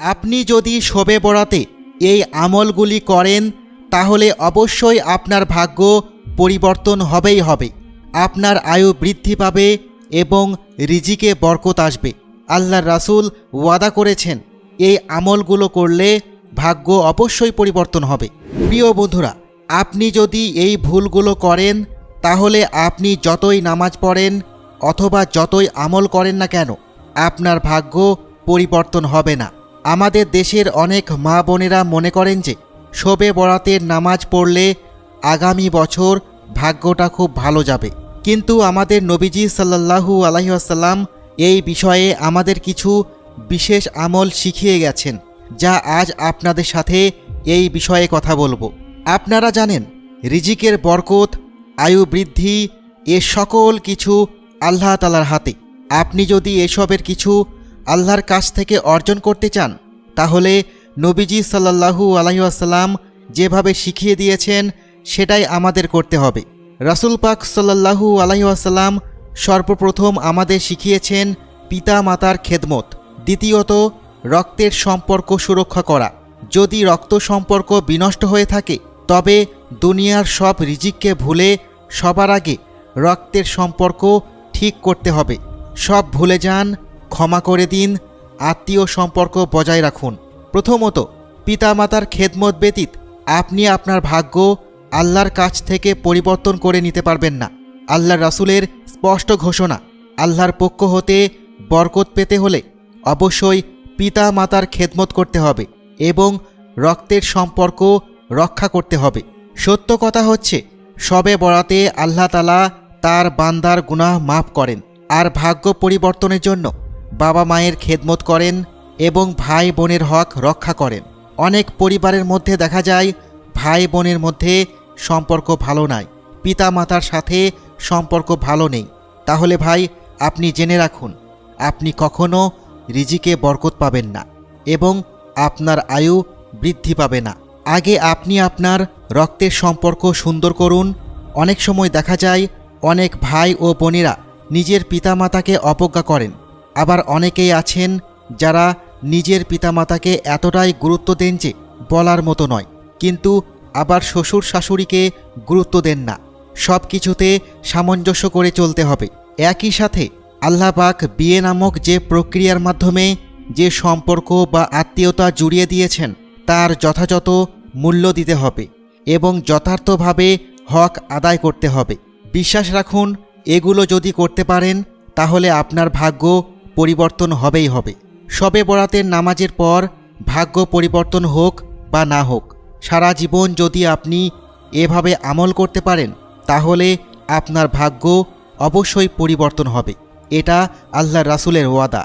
আপনি যদি শোবে বরাতে এই আমলগুলি করেন, তাহলে অবশ্যই আপনার ভাগ্য পরিবর্তন হবেই হবে। আপনার আয়ু বৃদ্ধি পাবে এবং রিজিকে বরকত আসবে। আল্লাহর রাসূল ওয়াদা করেছেন, এই আমলগুলো করলে ভাগ্য অবশ্যই পরিবর্তন হবে। প্রিয় বন্ধুরা, আপনি যদি এই ভুলগুলো করেন, তাহলে আপনি যতই নামাজ পড়েন অথবা যতই আমল করেন না কেন, আপনার ভাগ্য পরিবর্তন হবে না। আমাদের দেশের অনেক মা বোনেরা মনে করেন যে শোবে বরাতের নামাজ পড়লে আগামী বছর ভাগ্যটা খুব ভালো যাবে। কিন্তু আমাদের নবীজি সাল্লাল্লাহু আলহিহাসাল্লাম এই বিষয়ে আমাদের কিছু বিশেষ আমল শিখিয়ে গেছেন, যা আজ আপনাদের সাথে এই বিষয়ে কথা বলব। আপনারা জানেন, রিজিকের বরকত, আয়ু বৃদ্ধি, এ সকল কিছু আল্লাহ তালার হাতে। আপনি যদি এসবের কিছু আল্লাহর কাছ থেকে অর্জন করতে চান, তাহলে নবীজি সাল্লাল্লাহু আলহিহাসাল্লাম যেভাবে শিখিয়ে দিয়েছেন, সেটাই আমাদের করতে হবে। রাসুল পাক সাল্লাল্লাহু আলহিহাসাল্লাম সর্বপ্রথম আমাদের শিখিয়েছেন পিতা মাতার খেদমত, দ্বিতীয়ত রক্তের সম্পর্ক সুরক্ষা করা। যদি রক্ত সম্পর্ক বিনষ্ট হয়ে থাকে, তবে দুনিয়ার সব রিজিককে ভুলে সবার আগে রক্তের সম্পর্ক ঠিক করতে হবে। সব ভুলে যান ক্ষমা করে দিন, আত্মীয় সম্পর্ক বজায় রাখুন। প্রথমত, পিতামাতার খেদমত ব্যতীত আপনি আপনার ভাগ্য আল্লাহর কাছ থেকে পরিবর্তন করে নিতে পারবেন না। আল্লাহর রাসূলের স্পষ্ট ঘোষণা, আল্লাহর পক্ষ হতে বরকত পেতে হলে অবশ্যই পিতা মাতার খেদমত করতে হবে এবং রক্তের সম্পর্ক রক্ষা করতে হবে। সত্য কথা হচ্ছে, সবে বরাতে আল্লাহ তালা তার বান্দার গুনাহ মাফ করেন। আর ভাগ্য পরিবর্তনের জন্য বাবা মায়ের খেদমত করেন এবং ভাই বোনের হক রক্ষা করেন। অনেক পরিবারের মধ্যে দেখা যায়, ভাই বোনের মধ্যে সম্পর্ক ভালো নাই। পিতা মাতার সাথে সম্পর্ক ভালো নেই। তাহলে ভাই, আপনি জেনে রাখুন, আপনি কখনো রিজিকে বরকত পাবেন না এবং আপনার আয়ু বৃদ্ধি পাবে না। আগে আপনি আপনার রক্তের সম্পর্ক সুন্দর করুন। অনেক সময় দেখা যায়, অনেক ভাই ও বোনেরা নিজের পিতামাতাকে অবজ্ঞা করেন। আবার অনেকেই আছেন যারা নিজের পিতামাতাকে এতটাই গুরুত্ব দেন যে বলার মতো নয়। কিন্তু আবার শ্বশুর শাশুড়িকে গুরুত্ব দেন না। সব কিছুতে সামঞ্জস্য করে চলতে হবে। একই সাথে আল্লাহ পাক বিয়ে নামক যে প্রক্রিয়ার মাধ্যমে যে সম্পর্ক বা আত্মীয়তা জুড়িয়ে দিয়েছেন, তার যথাযথ মূল্য দিতে হবে এবং যথার্থভাবে হক আদায় করতে হবে। বিশ্বাস রাখুন, এগুলো যদি করতে পারেন, তাহলে আপনার ভাগ্য পরিবর্তন হবেই হবে। সবে বরাতের নামাজের পর ভাগ্য পরিবর্তন হোক বা না হোক, সারা জীবন যদি আপনি এভাবে আমল করতে পারেন, তাহলে আপনার ভাগ্য অবশ্যই পরিবর্তন হবে। এটা আল্লাহ রাসুলের ওয়াদা।